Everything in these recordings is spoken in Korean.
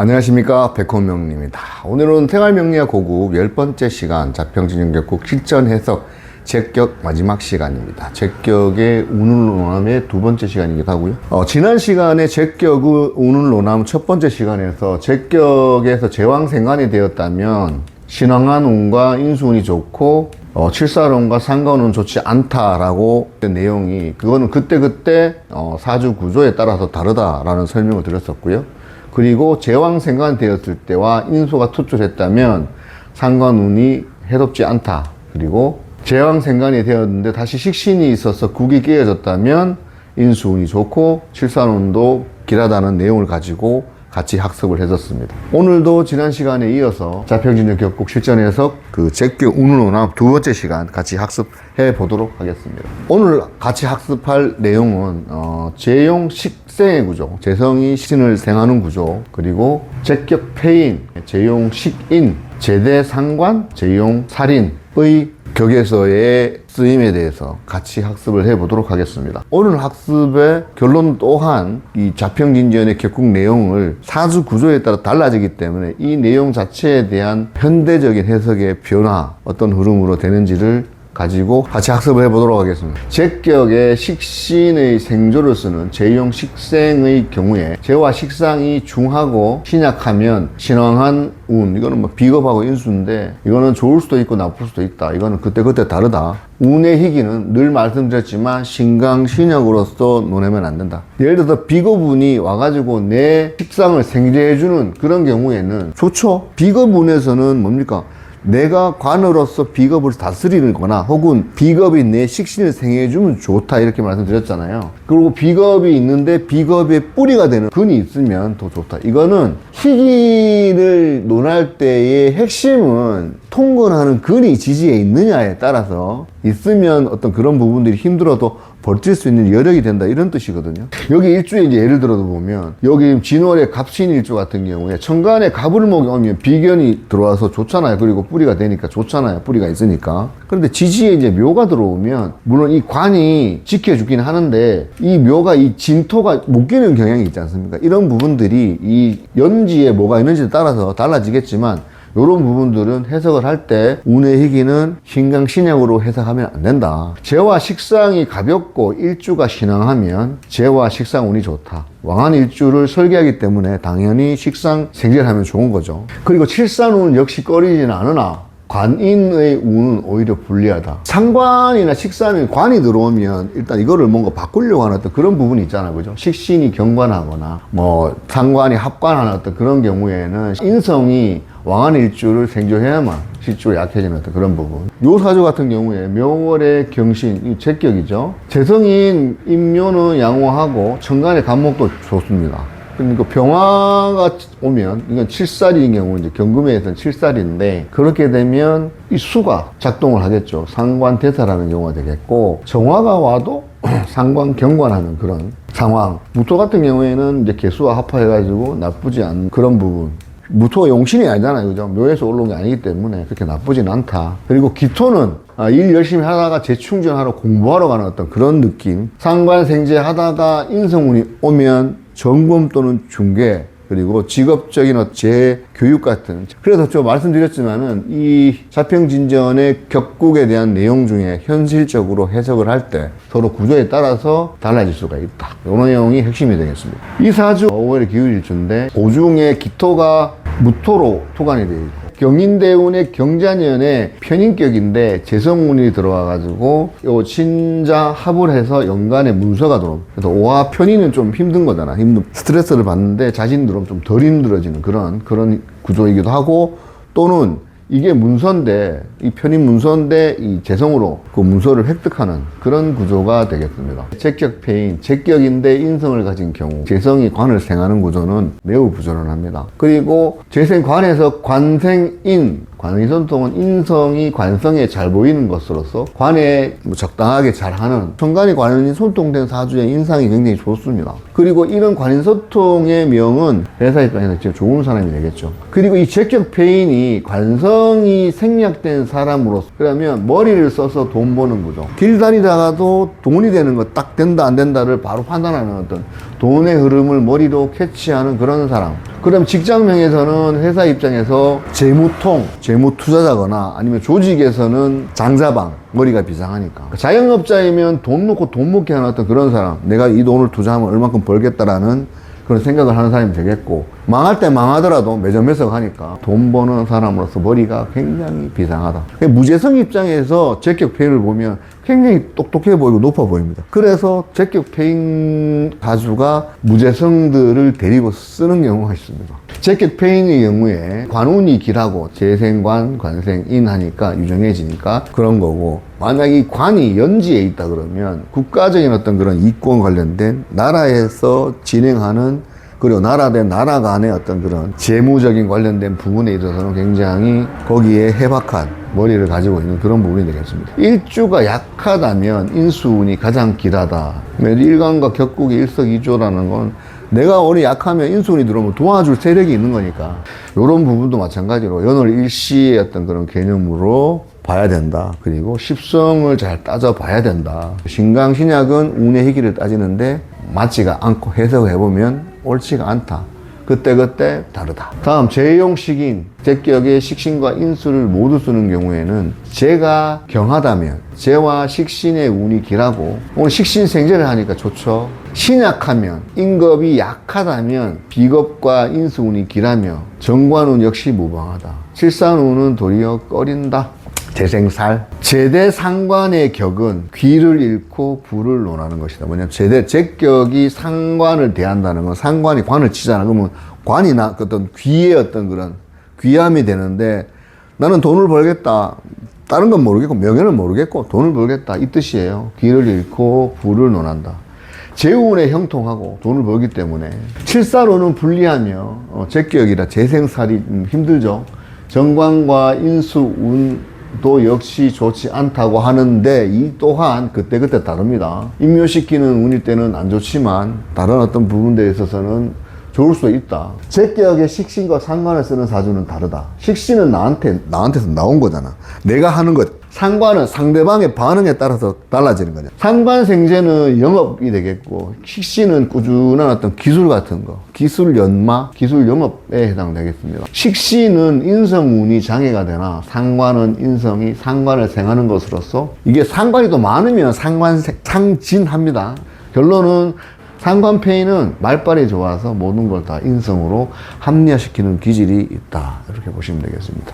안녕하십니까 백호명입니다. 오늘은 생활명리학 고급 열 번째 시간 자평진영격국 실전 해석 제격 마지막 시간입니다. 제격의 운운로남의 두 번째 시간이기도 하고요. 어, 지난 시간에 제격의 운운로남 첫 번째 시간에서 제격에서 제왕생관이 되었다면 신왕한 운과 인수운이 좋고 어, 칠사론과 상관은 좋지 않다라고 그 내용이 그거는 그때 그때 어, 사주 구조에 따라서 다르다라는 설명을 드렸었고요. 그리고 제왕생관 되었을 때와 인수가 투출했다면 상관운이 해롭지 않다. 그리고 제왕생관이 되었는데 다시 식신이 있어서 국이 깨어졌다면 인수운이 좋고 칠산운도 길하다는 내용을 가지고 같이 학습을 해줬습니다. 오늘도 지난 시간에 이어서 자평진의 격국 실전 해석 그 제격 운운오나 두 번째 시간 같이 학습해 보도록 하겠습니다. 오늘 같이 학습할 내용은 어, 제용 식생의 구조, 재성이 신을 생하는 구조, 그리고 제격 폐인, 제용 식인, 제대 상관, 제용 살인의 격에서의 쓰임에 대해서 같이 학습을 해보도록 하겠습니다. 오늘 학습의 결론 또한 이 자평진전의 격국 내용을 사주 구조에 따라 달라지기 때문에 이 내용 자체에 대한 현대적인 해석의 변화, 어떤 흐름으로 되는지를 가지고 같이 학습을 해보도록 하겠습니다. 제격의 식신의 생조를 쓰는 제용 식생의 경우에 제와 식상이 중하고 신약하면 신왕한 운 이거는 뭐 비겁하고 인수인데 이거는 좋을 수도 있고 나쁠 수도 있다. 이거는 그때그때 다르다. 운의 희기는 늘 말씀드렸지만 신강 신약으로서 논하면 안 된다. 예를 들어서 비겁운이 와가지고 내 식상을 생제해주는 그런 경우에는 좋죠. 비겁운에서는 뭡니까? 내가 관으로서 비겁을 다스리는 거나 혹은 비겁이 내 식신을 생해주면 좋다 이렇게 말씀드렸잖아요. 그리고 비겁이 있는데 비겁의 뿌리가 되는 근이 있으면 더 좋다. 이거는 희기를 논할 때의 핵심은 통근하는 근이 지지에 있느냐에 따라서 있으면 어떤 그런 부분들이 힘들어도 버틸 수 있는 여력이 된다 이런 뜻이거든요. 여기 일주에 이제 예를 들어도 보면 여기 진월의 갑신 일주 같은 경우에 천간에 가불목이 오면 비견이 들어와서 좋잖아요. 그리고 뿌리가 되니까 좋잖아요. 뿌리가 있으니까. 그런데 지지에 이제 묘가 들어오면 물론 이 관이 지켜주긴 하는데 이 묘가 이 진토가 못 끼는 경향이 있지 않습니까? 이런 부분들이 이 연지에 뭐가 있는지에 따라서 달라지겠지만 이런 부분들은 해석을 할 때 운의 희기는 신강 신약으로 해석하면 안 된다. 재와 식상이 가볍고 일주가 신앙하면 재와 식상 운이 좋다. 왕한 일주를 설계하기 때문에 당연히 식상 생제를 하면 좋은 거죠. 그리고 칠산운은 역시 꺼리지는 않으나 관인의 운은 오히려 불리하다. 상관이나 식상에 관이 들어오면 일단 이거를 뭔가 바꾸려고 하는 어떤 그런 부분이 있잖아요. 그죠? 식신이 경관하거나 뭐 상관이 합관하는 어떤 그런 경우에는 인성이 왕한 일주를 생존해야만 실주가 약해지는 어떤 그런 부분. 묘사주 같은 경우에 묘월의 경신, 이 제격이죠. 재성인 임묘는 양호하고 천간의 간목도 좋습니다. 그러니까 병화가 오면 이건 칠살인 경우 이제 경금에서는 칠살인데 그렇게 되면 이 수가 작동을 하겠죠. 상관 대사라는 경우가 되겠고 정화가 와도 상관 경관하는 그런 상황. 무토 같은 경우에는 이제 개수와 합화해가지고 나쁘지 않은 그런 부분. 무토가 용신이 아니잖아요. 그죠? 묘에서 올라온 게 아니기 때문에 그렇게 나쁘진 않다. 그리고 기토는 아, 일 열심히 하다가 재충전하러 공부하러 가는 어떤 그런 느낌. 상관생제 하다가 인성운이 오면 정범 또는 중개 그리고 직업적인 어- 재교육 같은 그래서 저 말씀드렸지만은 이 자평진전의 격국에 대한 내용 중에 현실적으로 해석을 할 때 서로 구조에 따라서 달라질 수가 있다. 이런 내용이 핵심이 되겠습니다. 이 사주 5월의 기울일주인데 오중에 기토가 무토로 토관이 되어 있고 경인대운의 경자년의 편인격인데 재성운이 들어와가지고 요 신자 합을 해서 연간에 문서가 들어옵니다. 그래서 오화 편인은 좀 힘든 거잖아. 힘든 스트레스를 받는데 자신들은 좀 덜 힘들어지는 그런 그런 구조이기도 하고 또는 이게 문서인데 이 편인 문서인데 이 재성으로 그 문서를 획득하는 그런 구조가 되겠습니다. 제격 패인 제격인데 인성을 가진 경우 재성이 관을 생하는 구조는 매우 부지런합니다. 그리고 재생관에서 관생인 관의선통은 인성이 관성에 잘 보이는 것으로서 관에 뭐 적당하게 잘하는 천간이 관이 손통된 사주의 인상이 굉장히 좋습니다. 그리고 이런 관인 소통의 명은 회사 입장에서 좋은 사람이 되겠죠. 그리고 이 제격 패인이 관성이 생략된 사람으로서 그러면 머리를 써서 돈 버는 거죠. 길 다니다가도 돈이 되는 거 딱 된다 안 된다를 바로 판단하는 어떤 돈의 흐름을 머리로 캐치하는 그런 사람. 그럼 직장명에서는 회사 입장에서 재무통, 재무 투자자거나 아니면 조직에서는 장자방, 머리가 비상하니까. 자영업자이면 돈 놓고 돈 먹게 하는 어떤 그런 사람, 내가 이 돈을 투자하면 얼만큼 벌겠다라는 그런 생각을 하는 사람이 되겠고 망할 때 망하더라도 매점매석 하니까 돈 버는 사람으로서 머리가 굉장히 비상하다. 무재성 입장에서 제격 페인을 보면 굉장히 똑똑해 보이고 높아 보입니다. 그래서 제격 페인 가수가 무재성들을 데리고 쓰는 경우가 있습니다. 제격 페인의 경우에 관운이 길하고 재생관, 관생인 하니까 유정해지니까 그런 거고 만약 이 관이 연지에 있다 그러면 국가적인 어떤 그런 이권 관련된 나라에서 진행하는 그리고 나라 대 나라 간의 어떤 그런 재무적인 관련된 부분에 있어서는 굉장히 거기에 해박한 머리를 가지고 있는 그런 부분이 되겠습니다. 일주가 약하다면 인수운이 가장 길하다. 일간과 격국의 일석이조라는 건 내가 오늘 약하면 인수운이 들어오면 도와줄 세력이 있는 거니까 이런 부분도 마찬가지로 연월 일시의 어떤 그런 개념으로 봐야 된다. 그리고 십성을 잘 따져 봐야 된다. 신강 신약은 운의 희기를 따지는데 맞지가 않고 해석을 해보면 옳지가 않다. 그때그때 다르다. 다음 제용식인 제격의 식신과 인수를 모두 쓰는 경우에는 제가 경하다면 제와 식신의 운이 길하고 오늘 식신 생제를 하니까 좋죠. 신약하면 인겁이 약하다면 비겁과 인수운이 길하며 정관운 역시 무방하다. 칠산운은 도리어 꺼린다. 재생살. 제대 상관의 격은 귀를 잃고 부를 논하는 것이다. 뭐냐면 제대, 제격이 상관을 대한다는 건 상관이 관을 치잖아. 그러면 관이 나 어떤 귀의 어떤 그런 귀함이 되는데 나는 돈을 벌겠다. 다른 건 모르겠고 명예는 모르겠고 돈을 벌겠다. 이 뜻이에요. 귀를 잃고 부를 논한다. 재운에 형통하고 돈을 벌기 때문에 칠사로는 불리하며 어, 제격이라 재생살이 음, 힘들죠. 정관과 인수 운 도 역시 좋지 않다고 하는데 이 또한 그때그때 다릅니다. 임묘시키는 운일 때는 안 좋지만 다른 어떤 부분들에 있어서는 좋을 수 있다. 제격의 식신과 상관을 쓰는 사주는 다르다. 식신은 나한테, 나한테서 나온 거잖아. 내가 하는 것. 상관은 상대방의 반응에 따라서 달라지는 거냐. 상관생제는 영업이 되겠고, 식신은 꾸준한 어떤 기술 같은 거. 기술 연마, 기술 영업에 해당되겠습니다. 식신은 인성운이 장애가 되나, 상관은 인성이 상관을 생하는 것으로서, 이게 상관이 또 많으면 상관, 상진합니다. 결론은 상관페이는 말빨이 좋아서 모든 걸 다 인성으로 합리화시키는 기질이 있다. 이렇게 보시면 되겠습니다.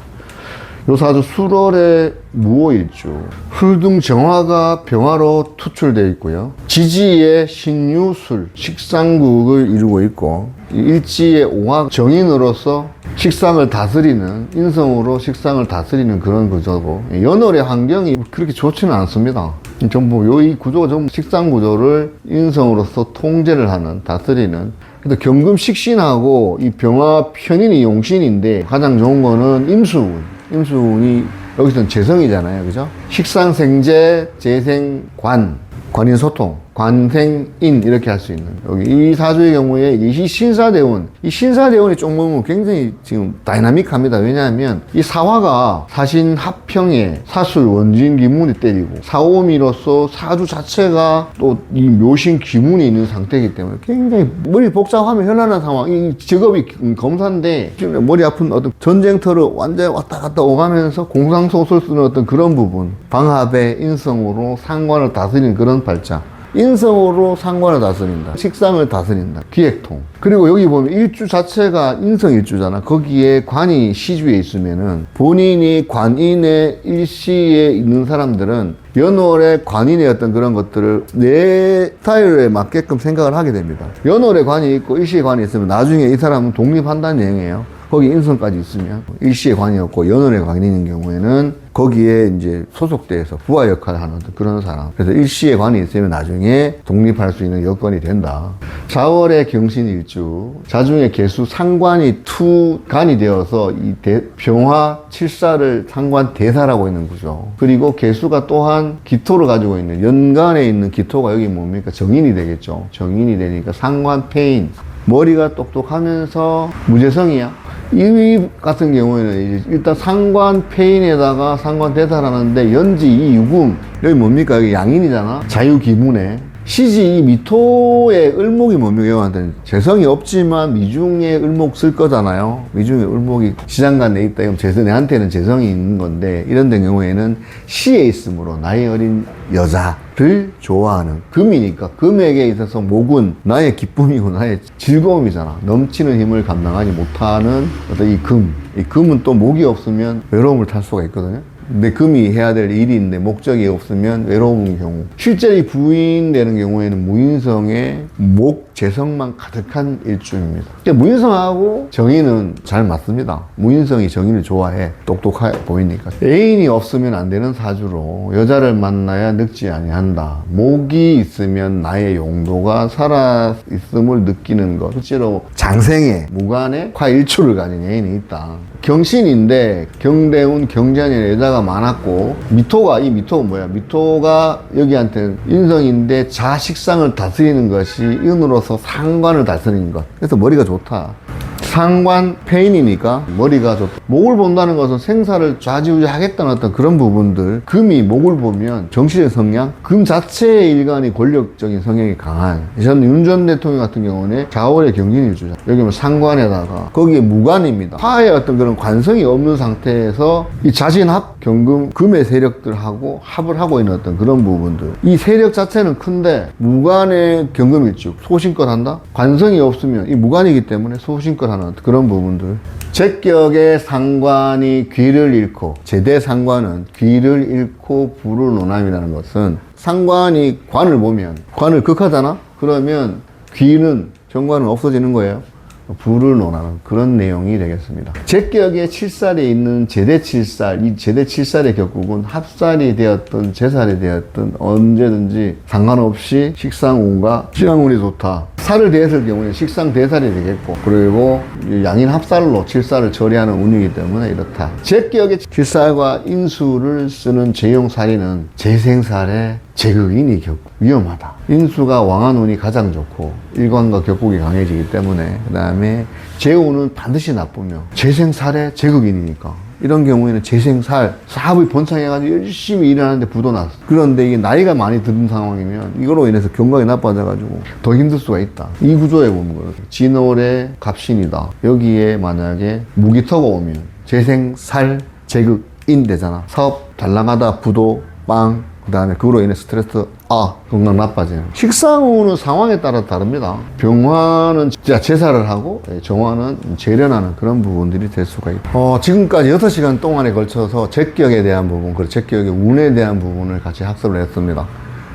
요 사주 수월의 무호일주 훌등 정화가 병화로 투출되어 있고요. 지지의 신유술 식상국을 이루고 있고 일지의 옹화 정인으로서 식상을 다스리는 인성으로 식상을 다스리는 그런 구조고 연월의 환경이 그렇게 좋지는 않습니다. 전부 요 이 구조가 전부 식상 구조를 인성으로서 통제를 하는 다스리는. 근데 경금 식신하고 이 병화 편인이 용신인데 가장 좋은 거는 임수운 임수운이 여기서는 재성이잖아요. 그죠? 식상생재, 재생관, 관인소통, 관생인 이렇게 할 수 있는. 여기 이 사주의 경우에 이 신사대운 이 신사대운이 좀 보면 굉장히 지금 다이나믹합니다. 왜냐하면 이 사화가 사신 합평에 사술 원진 기문이 때리고 사오미로서 사주 자체가 또 이 묘신 기문이 있는 상태이기 때문에 굉장히 머리 복잡하면 현란한 상황. 이 직업이 검사인데 지금 머리 아픈 어떤 전쟁터를 완전히 왔다 갔다 오가면서 공상소설 쓰는 어떤 그런 부분 방합의 인성으로 상관을 다스리는 그런 발자 인성으로 상관을 다스린다. 식상을 다스린다. 기획통. 그리고 여기 보면 일주 자체가 인성 일주잖아. 거기에 관이 시주에 있으면은 본인이 관인의 일시에 있는 사람들은 연월의 관인의 어떤 그런 것들을 내 스타일에 맞게끔 생각을 하게 됩니다. 연월의 관이 있고 일시의 관이 있으면 나중에 이 사람은 독립한다는 얘기예요. 거기 인성까지 있으면 일시의 관이었고 연월의 관인 경우에는 거기에 이제 소속돼서 부하 역할을 하는 그런 사람. 그래서 일시의 관이 있으면 나중에 독립할 수 있는 여건이 된다. 4월의 경신 일주, 자중의 개수 상관이 투간이 되어서 이 대, 병화 칠사를 상관 대사라고 있는 거죠. 그리고 개수가 또한 기토를 가지고 있는 연간에 있는 기토가 여기 뭡니까? 정인이 되겠죠. 정인이 되니까 상관 페인. 머리가 똑똑하면서 무재성이야. 이 같은 경우에는 일단 상관 페인에다가 상관 대사라는데 연지 이 유금 여기 뭡니까? 여기 양인이잖아. 자유기문에 시지 이 미토의 을목이? 이한테는 재성이 없지만 미중에 을목 쓸 거잖아요. 미중에 을목이 시장간 내 있다. 그럼 재성, 내한테는 재성이 있는 건데, 이런 데 경우에는 시에 있으므로 나이 어린 여자를 좋아하는 금이니까 금에게 있어서 목은 나의 기쁨이고 나의 즐거움이잖아. 넘치는 힘을 감당하지 못하는 어떤 이 금. 이 금은 또 목이 없으면 외로움을 탈 수가 있거든요. 근데 금이 해야 될 있는데 목적이 없으면 외로운 경우 실제 이 부인되는 경우에는 무인성의 목 재성만 가득한 일주입니다. 무인성하고 정인은 잘 맞습니다. 무인성이 정인을 좋아해 똑똑해 보이니까 애인이 없으면 안 되는 사주로 여자를 만나야 늙지 아니한다. 목이 있으면 나의 용도가 살아 있음을 느끼는 것. 실제로 장생에 무관에 과일초를 가진 애인이 있다. 경신인데 경대운 경자년 여자가 많았고 미토가 이 미토가 뭐야? 미토가 여기한테 인성인데 자식상을 다스리는 것이 인으로서 상관을 다스리는 것. 그래서 머리가 좋다. 상관 페인이니까 머리가 좋다. 목을 본다는 것은 생사를 좌지우지 하겠다는 어떤 그런 부분들. 금이 목을 보면 정치적 성향, 금 자체의 일간이 권력적인 성향이 강한. 전 윤 전 대통령 같은 경우는 좌월의 경진일주자. 여기 뭐 상관에다가 거기에 무관입니다. 화의 어떤 그런 관성이 없는 상태에서 이 자신합, 경금, 금의 세력들하고 합을 하고 있는 어떤 그런 부분들. 이 세력 자체는 큰데 무관의 경금일주. 소신껏 한다? 관성이 없으면 이 무관이기 때문에 소신껏 하는 그런 부분들. 제격의 상관이 귀를 잃고 제대 상관은 귀를 잃고 불을 논함이라는 것은 상관이 관을 보면 관을 극하잖아? 그러면 귀는 정관은 없어지는 거예요. 불을 논하는 그런 내용이 되겠습니다. 제격의 칠살에 있는 제대 칠살, 이 제대 칠살의 격국은 합살이 되었든 제살이 되었든 언제든지 상관없이 식상운과 식상운이 좋다. 살을 대했을 경우에 식상 대살이 되겠고 그리고 이 양인 합살로 칠살을 처리하는 운이기 때문에 이렇다. 제격의 칠살과 인수를 쓰는 제용살이는 재생살의 제극인이 격 위험하다. 인수가 왕한 운이 가장 좋고 일관과 격국이 강해지기 때문에 그 다음에 재운은 반드시 나쁘며 재생살의 제극인이니까 이런 경우에는 재생살 사업이 번창해가지고 열심히 일하는데 부도 났어. 그런데 이게 나이가 많이 든 상황이면 이거로 인해서 경각이 나빠져가지고 더 힘들 수가 있다. 이 구조에 보면 그렇게 진월의 갑신이다. 여기에 만약에 무기터가 오면 재생살 제극인 되잖아. 사업 잘 나가다 부도 빵 그 다음에 그로 인해 스트레스 아 건강 나빠지는. 식상운은 상황에 따라 다릅니다. 병화는 진짜 제사를 하고 예, 정화는 재련하는 그런 부분들이 될 수가 있다 어, 지금까지 6시간 동안에 걸쳐서 제격에 대한 부분 그리고 제격의 운에 대한 부분을 같이 학습을 했습니다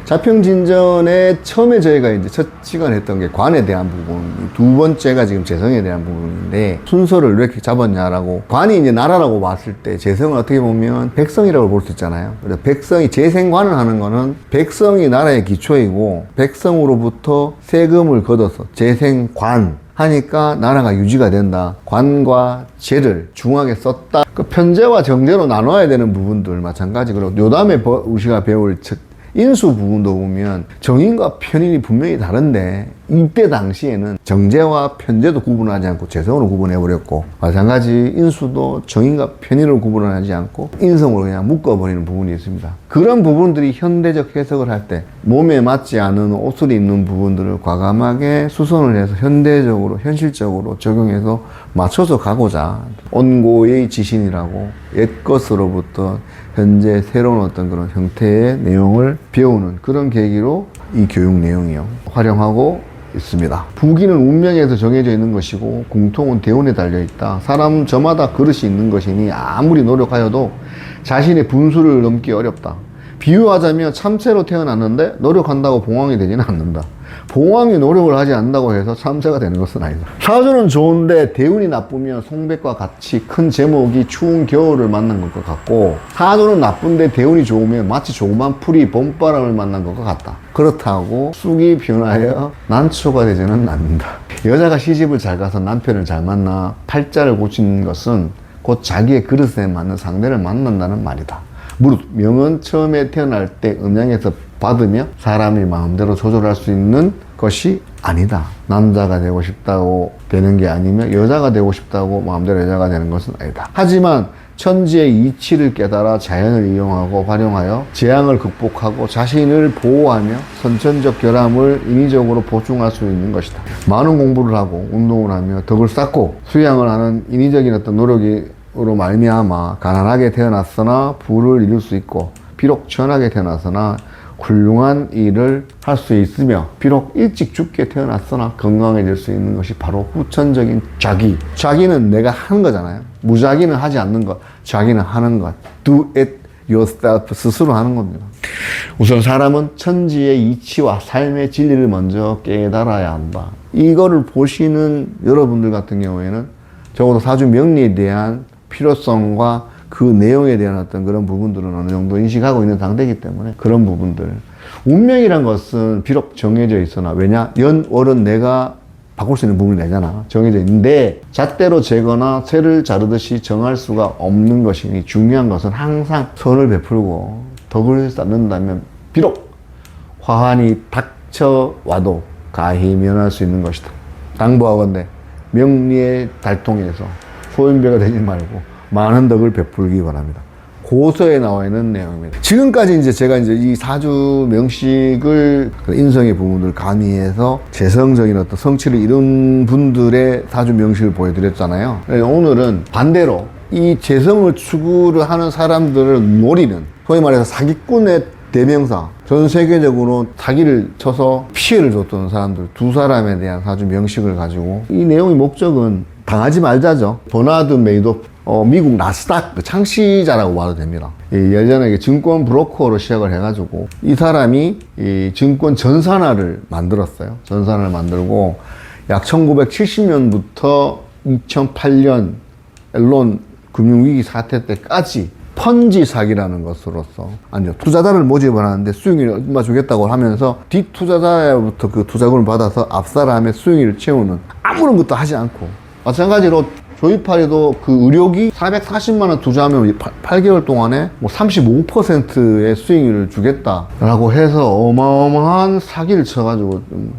자평 진전에 처음에 저희가 이제 첫 시간 했던 게 관에 대한 부분, 두 번째가 지금 재성에 대한 부분인데 순서를 왜 이렇게 잡았냐라고 관이 이제 나라라고 봤을 때 재성은 어떻게 보면 백성이라고 볼 수 있잖아요. 그래서 백성이 재생관을 하는 거는 백성이 나라의 기초이고 백성으로부터 세금을 걷어서 재생관 하니까 나라가 유지가 된다. 관과 재를 중하게 썼다. 그 편제와 정제로 나눠야 되는 부분들 마찬가지. 그리고 요담에 버- 우리가 배울 첫 인수 부분도 보면 정인과 편인이 분명히 다른데 이때 당시에는 정제와 편제도 구분하지 않고 재성으로 구분해버렸고 마찬가지 인수도 정인과 편인으로 구분하지 않고 인성으로 그냥 묶어버리는 부분이 있습니다. 그런 부분들이 현대적 해석을 할 때 몸에 맞지 않은 옷을 입는 부분들을 과감하게 수선을 해서 현대적으로 현실적으로 적용해서 맞춰서 가고자 온고의 지신이라고 옛 것으로부터 현재 새로운 어떤 그런 형태의 내용을 배우는 그런 계기로 이 교육 내용이요 활용하고 있습니다. 부기는 운명에서 정해져 있는 것이고 공통은 대운에 달려 있다. 사람 저마다 그릇이 있는 것이니 아무리 노력하여도 자신의 분수를 넘기 어렵다. 비유하자면 참새로 태어났는데 노력한다고 봉황이 되지는 않는다. 봉황이 노력을 하지 않는다고 해서 참새가 되는 것은 아니다. 사주는 좋은데 대운이 나쁘면 송백과 같이 큰 제목이 추운 겨울을 만난 것과 같고 사주는 나쁜데 대운이 좋으면 마치 조그만 풀이 봄바람을 만난 것과 같다. 그렇다고 쑥이 변하여 난초가 되지는 않는다. 여자가 시집을 잘 가서 남편을 잘 만나 팔자를 고치는 것은 곧 자기의 그릇에 맞는 상대를 만난다는 말이다. 무릇 명은 처음에 태어날 때 음양에서 받으며 사람이 마음대로 조절할 수 있는 것이 아니다. 남자가 되고 싶다고 되는 게 아니면 여자가 되고 싶다고 마음대로 여자가 되는 것은 아니다. 하지만 천지의 이치를 깨달아 자연을 이용하고 활용하여 재앙을 극복하고 자신을 보호하며 선천적 결함을 인위적으로 보충할 수 있는 것이다. 많은 공부를 하고 운동을 하며 덕을 쌓고 수양을 하는 인위적인 어떤 노력으로 말미암아 가난하게 태어났으나 부를 이룰 수 있고 비록 천하게 태어났으나 훌륭한 일을 할 수 있으며 비록 일찍 죽게 태어났으나 건강해질 수 있는 것이 바로 후천적인 자기. 자기는 내가 하는 거잖아요. 무자기는 하지 않는 것, 자기는 하는 것. Do it yourself 스스로 하는 겁니다. 우선 사람은 천지의 이치와 삶의 진리를 먼저 깨달아야 한다. 이거를 보시는 여러분들 같은 경우에는 적어도 사주 명리에 대한 필요성과 그 내용에 대한 어떤 그런 부분들은 어느 정도 인식하고 있는 상태이기 때문에 그런 부분들. 운명이란 것은 비록 정해져 있으나 왜냐? 연 월은 내가 바꿀 수 있는 부분이 되잖아. 정해져 있는데 잣대로 재거나 새를 자르듯이 정할 수가 없는 것이니 중요한 것은 항상 선을 베풀고 덕을 쌓는다면 비록 화환이 닥쳐와도 가히 면할 수 있는 것이다. 당부하건대 명리의 달통에서 소인배가 되지 말고 많은 덕을 베풀기 바랍니다. 고서에 나와 있는 내용입니다. 지금까지 이제 제가 이제 이 사주 명식을 그 인성의 부분을 가미해서 재성적인 어떤 성취를 이룬 분들의 사주 명식을 보여드렸잖아요. 네, 오늘은 반대로 이 재성을 추구를 하는 사람들을 노리는 소위 말해서 사기꾼의 대명사 전 세계적으로 사기를 쳐서 피해를 줬던 사람들 두 사람에 대한 사주 명식을 가지고 이 내용의 목적은 당하지 말자죠. 버나드 메이도프 어, 미국 나스닥 그 창시자라고 봐도 됩니다. 이 예전에 이게 증권 브로커로 시작을 해가지고 이 사람이 이 증권 전산화를 만들었어요. 전산화를 만들고 약 1970년부터 2008년 앨런 금융위기 사태 때까지 펀지 사기라는 것으로서 아니요 투자자를 모집을 하는데 수익을 얼마 주겠다고 하면서 뒷투자자로부터 그 투자금을 받아서 압사람의 수익을 채우는 아무런 것도 하지 않고 마찬가지로 조이파리도 그 의료기 440만 원 투자하면 8, 개월 동안에 뭐 35%의 수익률을 주겠다라고 해서 어마어마한 사기를 쳐가지고 좀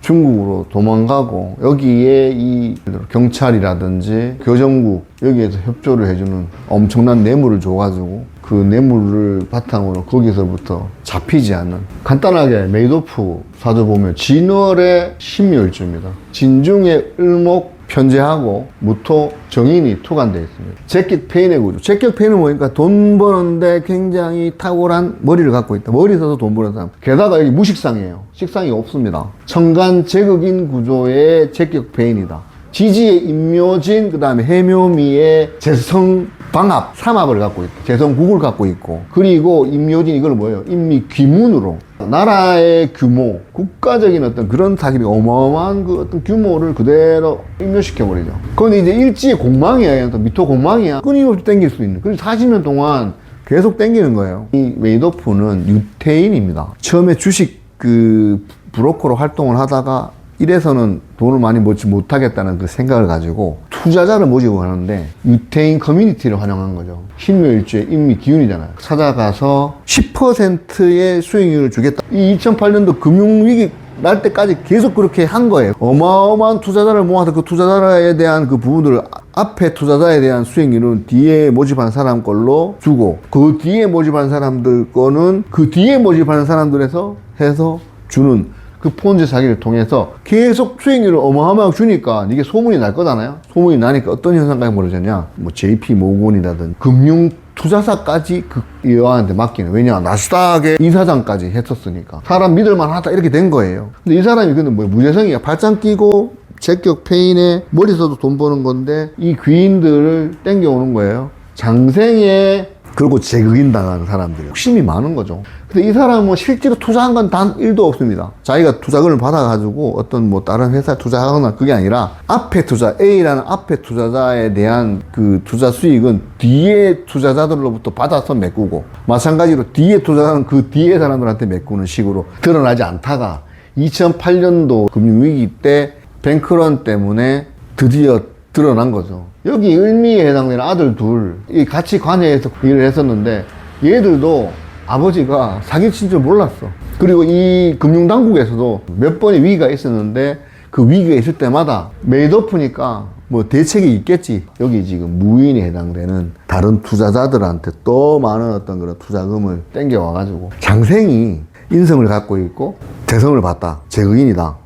중국으로 도망가고 여기에 이 경찰이라든지 교정국 여기에서 협조를 해주는 엄청난 뇌물을 줘가지고 그 뇌물을 바탕으로 거기서부터 잡히지 않는 간단하게 메이도프 사주 보면 진월의 신묘일주입니다. 진중의 을목 편제하고 무토 정인이 투관되어 있습니다. 제격 페인의 구조. 제격 페인은 뭐니까 돈 버는데 굉장히 탁월한 머리를 갖고 있다. 머리 써서 돈 버는 사람. 게다가 여기 무식상이에요. 식상이 없습니다. 청간 제극인 구조의 제격 페인이다. 지지의 임묘진, 그 다음에 해묘미의 재성 방합, 삼합을 갖고 있다. 재성국을 갖고 있고. 그리고 임묘진, 이걸 뭐예요? 임미 귀문으로. 나라의 규모, 국가적인 어떤 그런 사기비 어마어마한 그 어떤 규모를 그대로 임묘시켜버리죠. 그건 이제 일지의 공망이야. 또 미토 공망이야. 끊임없이 땡길 수 있는. 그래서 40년 동안 계속 땡기는 거예요. 이 웨이도프는 유태인입니다. 처음에 주식 그 브로커로 활동을 하다가 이래서는 돈을 많이 모지 못하겠다는 그 생각을 가지고 투자자를 모집을 하는데 유태인 커뮤니티를 활용한 거죠. 신묘일주의 인미 기운이잖아요. 찾아가서 10%의 수익률을 주겠다. 이 2008년도 금융위기 날 때까지 계속 그렇게 한 거예요. 어마어마한 투자자를 모아서 그 투자자에 대한 그 부분들을 앞에 투자자에 대한 수익률은 뒤에 모집한 사람 걸로 주고 그 뒤에 모집한 사람들 거는 그 뒤에 모집하는 사람들에서 해서 주는 그 폰지 사기를 통해서 계속 수익률을 어마어마하게 주니까 이게 소문이 날 거잖아요. 소문이 나니까 어떤 현상까지 벌어졌냐. 뭐 JP 모건이라든 금융 투자사까지 그 여한테 맡기는 왜냐 나스닥의 이사장까지 했었으니까 사람 믿을만 하다 이렇게 된 거예요 근데 이 사람이 근데 뭐 무재성이야 발장 끼고 제격 페인에 머리 써도 돈 버는 건데 이 귀인들을 땡겨오는 거예요 장생에 그리고 재극인 당하는 사람들이 욕심이 많은 거죠. 근데 이 사람은 실제로 투자한 건 단 1도 없습니다. 자기가 투자금을 받아가지고 어떤 뭐 다른 회사에 투자하거나 그게 아니라 앞에 투자, A라는 앞에 투자자에 대한 그 투자 수익은 뒤에 투자자들로부터 받아서 메꾸고 마찬가지로 뒤에 투자자는 그 뒤에 사람들한테 메꾸는 식으로 드러나지 않다가 2008년도 금융위기 때 뱅크런 때문에 드디어 드러난 거죠. 여기 을미에 해당되는 아들 둘, 이 같이 관여해서 일을 했었는데, 얘들도 아버지가 사기친 줄 몰랐어. 그리고 이 금융당국에서도 몇 번의 위기가 있었는데, 그 위기가 있을 때마다 메이드오프니까 뭐 대책이 있겠지. 여기 지금 무인에 해당되는 다른 투자자들한테 더 많은 어떤 그런 투자금을 땡겨와가지고 장생이 인성을 갖고 있고 재성을 봤다. 재의인이다.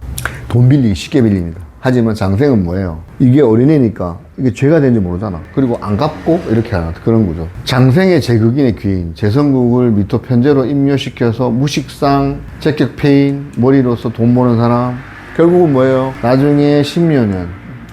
돈 빌리기 쉽게 빌립니다. 하지만 장생은 뭐예요? 이게 어린애니까 이게 죄가 된지 모르잖아. 그리고 안 갚고 이렇게 하는 그런 거죠. 장생의 제극인의 귀인, 재성국을 미토 편제로 임묘시켜서 무식상, 제격패인, 머리로서 돈 버는 사람. 결국은 뭐예요? 나중에 10여 년,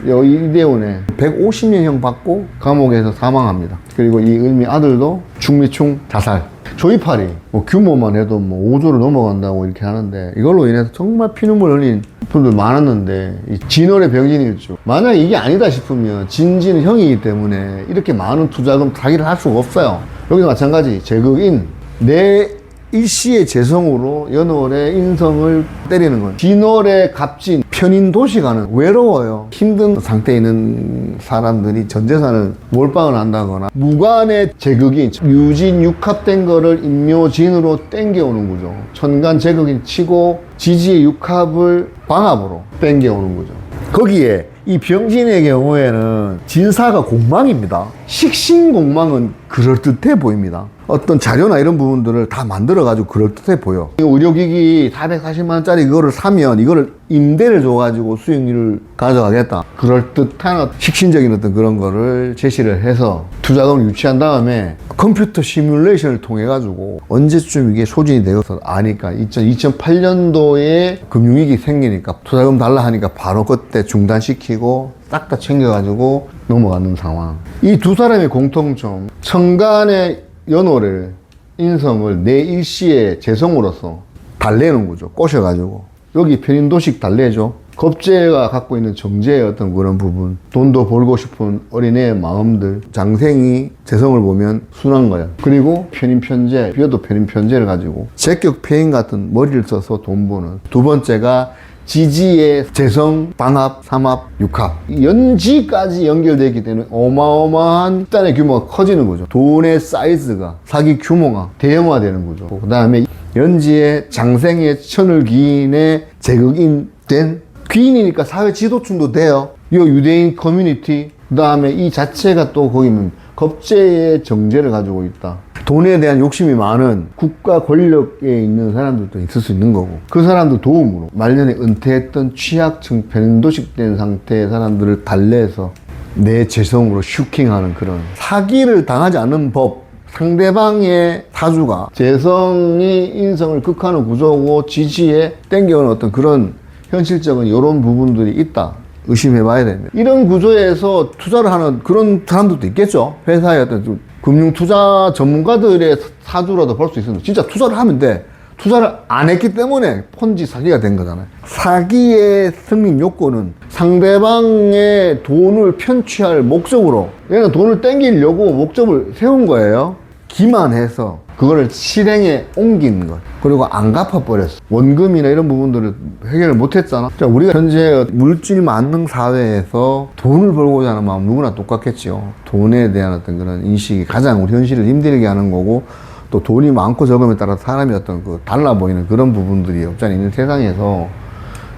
이대원에 150년형 받고 감옥에서 사망합니다. 그리고 이 을미 아들도 중미충 자살. 조이팔이 뭐 규모만 해도 뭐 5조를 넘어간다고 이렇게 하는데 이걸로 인해서 정말 피눈물 흘린 분들 많았는데 이 진월의 병진이었죠. 만약 이게 아니다 싶으면 진진은 형이기 때문에 이렇게 많은 투자금 타기를 할 수가 없어요. 여기도 마찬가지 제극인 내 일시의 재성으로 연월의 인성을 때리는 거예요. 진월의 갑진, 편인 도시가는 외로워요. 힘든 상태에 있는 사람들이 전 재산을 몰빵을 한다거나 무관의 제극인, 유진 육합된 거를 인묘진으로 땡겨오는 거죠. 천간 제극인 치고 지지의 육합을 방합으로 땡겨오는 거죠. 거기에 이 병진의 경우에는 진사가 공망입니다. 식신공망은 그럴듯해 보입니다. 어떤 자료나 이런 부분들을 다 만들어가지고 그럴듯해 보여. 이 의료기기 440만원짜리 이거를 사면 이거를 임대를 줘가지고 수익률을 가져가겠다. 그럴듯한 어- 식신적인 어떤 그런 거를 제시를 해서 투자금을 유치한 다음에 컴퓨터 시뮬레이션을 통해가지고 언제쯤 이게 소진이 되어서 아니까 2008년도에 금융위기 생기니까 투자금 달라 하니까 바로 그때 중단시키고 싹 다 챙겨가지고 넘어가는 상황. 이 두 사람의 공통점. 천간의 연호를, 인성을 내 일시의 재성으로서 달래는 거죠. 꼬셔가지고. 여기 편인도식 달래죠. 겁재가 갖고 있는 정제의 어떤 그런 부분. 돈도 벌고 싶은 어린애의 마음들. 장생이 재성을 보면 순한 거야. 그리고 편인편제, 비어도 편인편제를 가지고 제격패인 같은 머리를 써서 돈 버는. 두 번째가 지지의 재성, 방합, 삼합, 육합. 연지까지 연결되기 때문에 어마어마한 일단의 규모가 커지는 거죠. 돈의 사이즈가, 사기 규모가 대형화되는 거죠. 그 다음에 연지의 장생의 천을 기인의 제극인 된 귀인이니까 사회 지도층도 돼요. 이 유대인 커뮤니티, 그 다음에 이 자체가 또 거기는 겁제의 정제를 가지고 있다. 돈에 대한 욕심이 많은 국가 권력에 있는 사람들도 있을 수 있는 거고 그 사람들 도움으로 말년에 은퇴했던 취약층 변도식된 상태의 사람들을 달래서 내 재성으로 슈킹하는 그런 사기를 당하지 않는 법 상대방의 사주가 재성이 인성을 극하는 구조고 지지에 땡겨오는 어떤 그런 현실적인 이런 부분들이 있다. 의심해 봐야 됩니다. 이런 구조에서 투자를 하는 그런 사람들도 있겠죠. 회사의 어떤 좀 금융 투자 전문가들의 사주라도 볼 수 있습니다. 진짜 투자를 하면 돼. 투자를 안 했기 때문에 폰지 사기가 된 거잖아요. 사기의 승리 요건은 상대방의 돈을 편취할 목적으로 얘는 돈을 땡기려고 목적을 세운 거예요. 기만해서 그거를 실행에 옮긴 것. 그리고 안 갚아버렸어. 원금이나 이런 부분들을 해결을 못했잖아. 자, 우리가 현재 물질 만능 사회에서 돈을 벌고자 하는 마음 누구나 똑같겠죠 돈에 대한 어떤 그런 인식이 가장 우리 현실을 힘들게 하는 거고 또 돈이 많고 적음에 따라 사람이 어떤 그 달라 보이는 그런 부분들이 없잖아 있는 세상에서.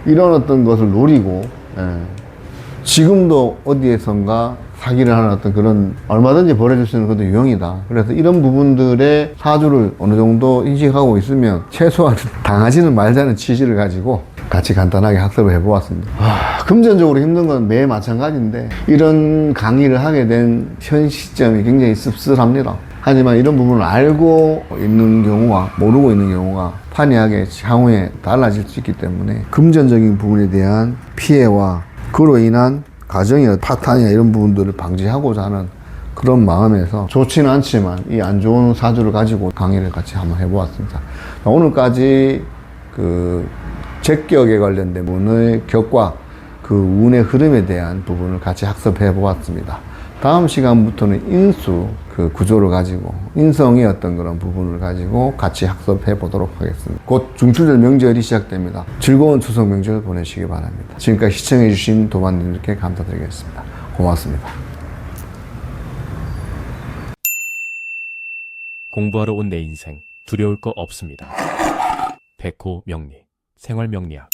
이런 어떤 것을 노리고 예. 지금도 어디에선가 사기를 하는 어떤 그런 얼마든지 벌어질 수 있는 그런 유형이다. 그래서 이런 부분들의 사주를 어느 정도 인식하고 있으면 최소한 당하지는 말자는 취지를 가지고 같이 간단하게 학습을 해보았습니다. 아, 금전적으로 힘든 건매 마찬가지인데 이런 강의를 하게 된 현 시점이 굉장히 씁쓸합니다. 하지만 이런 부분을 알고 있는 경우와 모르고 있는 경우가 판이하게 향후에 달라질 수 있기 때문에 금전적인 부분에 대한 피해와 그로 인한 가정의 파탄이나 이런 부분들을 방지하고자 하는 그런 마음에서 좋지는 않지만 이 안 좋은 사주를 가지고 강의를 같이 한번 해보았습니다. 자, 오늘까지 그 제격에 관련된 부분의 격과 그 운의 흐름에 대한 부분을 같이 학습해 보았습니다. 다음 시간부터는 인수 그 구조를 가지고 인성의 어떤 그런 부분을 가지고 같이 학습해 보도록 하겠습니다. 곧 중추절 명절이 시작됩니다. 즐거운 추석 명절 보내시기 바랍니다. 지금까지 시청해 주신 도반님들께 감사드리겠습니다. 고맙습니다. 공부하러 온 내 인생 두려울 거 없습니다. 백호 명리 생활 명리학